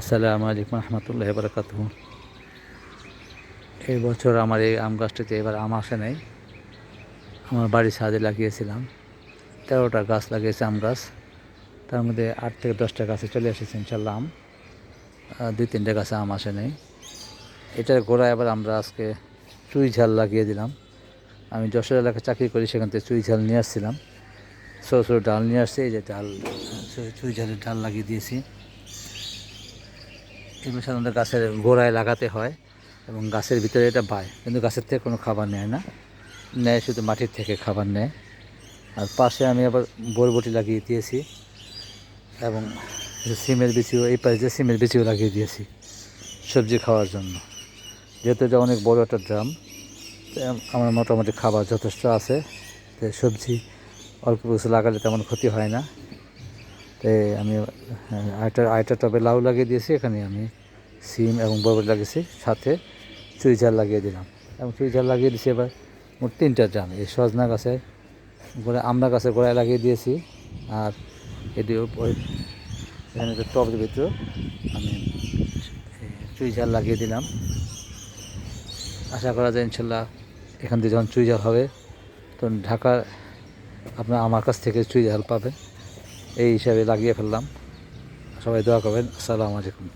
আসসালামু আলাইকুম রহমতুল্লাহ বরকাত এই বছর আমার এই আম গাছটিতে এবার আম আসে নাই। আমার বাড়ির ছাদে লাগিয়েছিলাম। তেরোটা গাছ লাগিয়েছে আম গাছ। তার মধ্যে আট থেকে দশটা গাছে চলে এসেছে ইনশাল্লাহ আম। দুই তিনটে গাছে আম আসে নাই। এটার গোড়ায় আবার আমরা আজকে চুই ঝাল লাগিয়ে দিলাম। আমি যশোর এলাকায় চাকরি করি, সেখান থেকে চুই ঝাল নিয়ে আসছিলাম। ছোটো ছোটো ডাল নিয়ে আসছে, এই যে ডাল, চুই ঝালের ডাল লাগিয়ে দিয়েছি। এগুলো সাধারণত গাছের গোড়ায় লাগাতে হয় এবং গাছের ভিতরে এটা পায় কিন্তু গাছের থেকে কোনো খাবার নেয় না। নেয় শুধু মাটির থেকে খাবার নেয়। আর পাশে আমি আবার বরবটি লাগিয়ে দিয়েছি এবং সিমের বিচিও, এই পাশে যে সিমের বিচিও লাগিয়ে দিয়েছি সবজি খাওয়ার জন্য। যেহেতু এটা অনেক বড় একটা ড্রাম আমার মোটামুটি খাবার যথেষ্ট আছে। তো সবজি অল্প কিছু লাগালে তেমন ক্ষতি হয় না। তাই আমি আরেকটা আরেকটা টবে লাউ লাগিয়ে দিয়েছি। এখানে আমি সিম এবং বরবটি লাগিয়েছি, সাথে চুই ঝাল লাগিয়ে দিলাম। এবং চুই ঝাল লাগিয়ে দিয়েছি এবার মোট তিনটা ড্রাম এই সজনা গাছে গোড়া আমড়া গাছে গোড়ায় লাগিয়ে দিয়েছি। আর ওই এখানে টবের ভিতরে আমি এই চুই লাগিয়ে দিলাম। আশা করা যায় ইনশাল্লাহ এখান থেকে যখন চুই ঝাল হবে, তখন ঢাকার আপনার আমার কাছ থেকে চুই ঝাল পাবেন। এই হিসাবে লাগিয়ে ফেললাম। সবাই দোয়া করবেন। আসসালামু আলাইকুম।